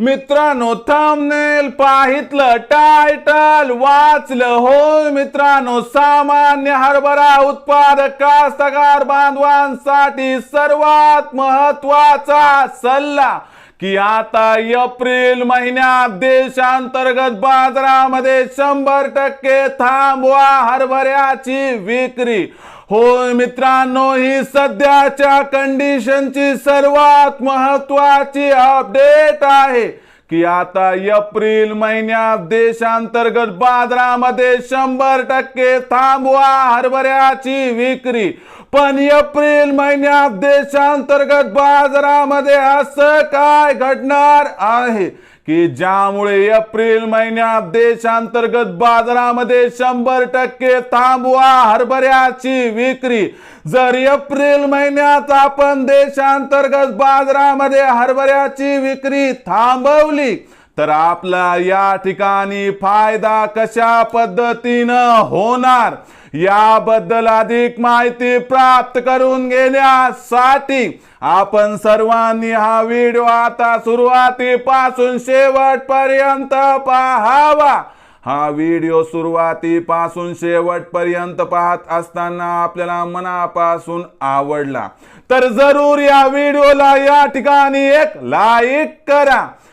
मित्रांनो thumbnail पाहितलं title वाचलं. होय मित्रांनो सामान्य हरभरा उत्पादक कास्तकार बांधवांसाठी सर्वात महत्त्वाचा सल्ला की आता एप्रिल महिन्यात देशांतर्गत बाजारामध्ये शंभर टक्के थांबवा हरभऱ्याची विक्री. होय मित्रांनो ही सध्याच्या कंडिशनची सर्वात महत्वाची अपडेट आहे की आता एप्रिल महिन्यात देशांतर्गत बाजारामध्ये शंभर टक्के थांबवा हरभऱ्याची विक्री. पण एप्रिल महिन्यात देशांतर्गत बाजारामध्ये असं काय घडणार आहे? की ज्यामुळे एप्रिल महिन्यात देशांतर्गत बाजारामध्ये शंभर टक्के थांबवा हरभऱ्याची विक्री. जर एप्रिल महिन्यात आपण देशांतर्गत बाजारामध्ये हरभऱ्याची विक्री थांबवली तर आपला या ठिकाणी फायदा कशा पद्धतीनं होणार? याबद्दल अधिक माहिती प्राप्त करून घेण्यासाठी आपण सर्वांनी हा व्हिडिओ आता सुरुवातीपासून शेवटपर्यंत पाहावा. हा व्हिडिओ सुरुवातीपासून शेवटपर्यंत पाहत असताना आपल्याला मनापासून आवडला. तर जरूर या व्हिडिओला या ठिकाणी एक लाईक करा.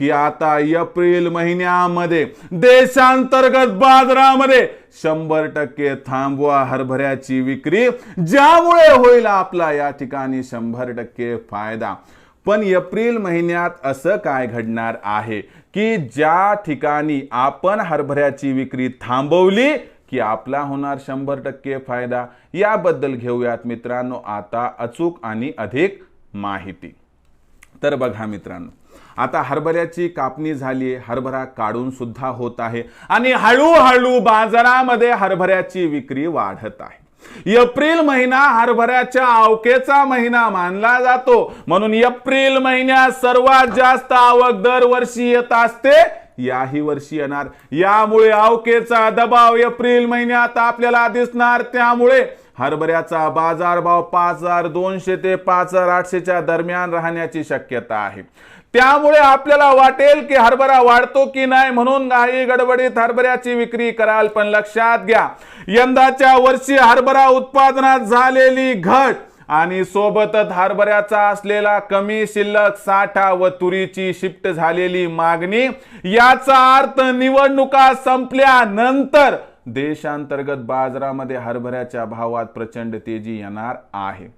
की आता एप्रिल महिन्यामध्ये देशांतर्गत बाजारामध्ये शंभर टक्के थांबवा हरभऱ्याची विक्री ज्यामुळे होईल आपला या ठिकाणी शंभर टक्के फायदा. पण एप्रिल महिन्यात असं काय घडणार आहे? की ज्या ठिकाणी आपण हरभऱ्याची विक्री थांबवली की आपला होणार शंभर टक्के फायदा? याबद्दल घेऊयात मित्रांनो आता अचूक आणि अधिक माहिती. तर बघा मित्रांनो आता हरभऱ्याची कापणी झाली हरभरा काढून सुद्धा होत आहे आणि हळूहळू बाजारामध्ये हरभऱ्याची विक्री वाढत आहे. एप्रिल महिना हरभऱ्याच्या आवकेचा महिना मानला जातो. म्हणून एप्रिल महिन्यात सर्वात जास्त आवक दरवर्षी येत असते याही वर्षी येणार. यामुळे आवकेचा दबाव एप्रिल महिन्यात आपल्याला दिसणार. त्यामुळे हरभऱ्याचा बाजारभाव पाच हजार दोनशे ते पाच हजार आठशेच्या दरम्यान राहण्याची शक्यता आहे. त्यामुळे आपल्याला वाटेल की हरभरा वाढतो की नाही म्हणून काही गडबडीत हरभऱ्याची विक्री कराल. पण लक्षात घ्या यंदाच्या वर्षी हरभरा उत्पादनात झालेली घट आणि सोबतच हरभऱ्याचा असलेला कमी शिल्लक साठा व तुरीची शिफ्ट झालेली मागणी याचा अर्थ निवडणुका संपल्यानंतर देशांतर्गत बाजारामध्ये हरभऱ्याच्या भावात प्रचंड तेजी येणार आहे.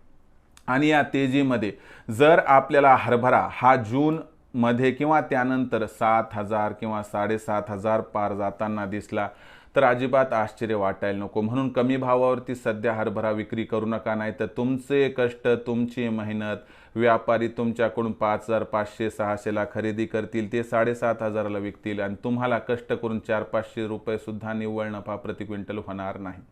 आणि या तेजीमध्ये जर आपल्याला हरभरा हा जून मध्ये किंवा त्यानंतर सात हजार किंवा साडेसात हजार पार जाताना दिसला तर अजिबात आश्चर्य वाटायला नको. म्हणून कमी भावावरती सध्या हरभरा विक्री करू नका नाही तर तुमचे कष्ट तुमची मेहनत व्यापारी तुमच्याकडून पाच हजार पाचशे सहाशेला खरेदी करतील ते साडेसात हजाराला विकतील आणि तुम्हाला कष्ट करून चार पाचशे रुपयेसुद्धा निव्वळ नफा प्रति क्विंटल होणार नाही.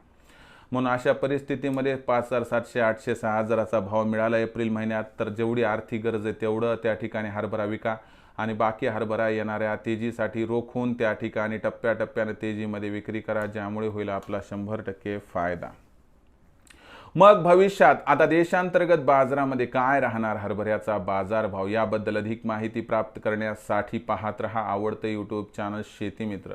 म्हणून अशा परिस्थितीमध्ये पाच हजार सातशे आठशे सहा हजाराचा भाव मिळाला एप्रिल महिन्यात. तर जेवढी आर्थिक गरज आहे तेवढं त्या ठिकाणी हरभरा विका आणि बाकी हरभरा येणाऱ्या तेजीसाठी रोखून त्या ठिकाणी टप्प्याटप्प्याने तेजीमध्ये विक्री करा ज्यामुळे होईल आपला शंभर टक्के फायदा. मग भविष्यात आता देशांतर्गत बाजारामध्ये काय राहणार हरभऱ्याचा बाजारभाव? याबद्दल अधिक माहिती प्राप्त करण्यासाठी पाहत रहा आवडतं यूट्यूब चॅनल शेतीमित्र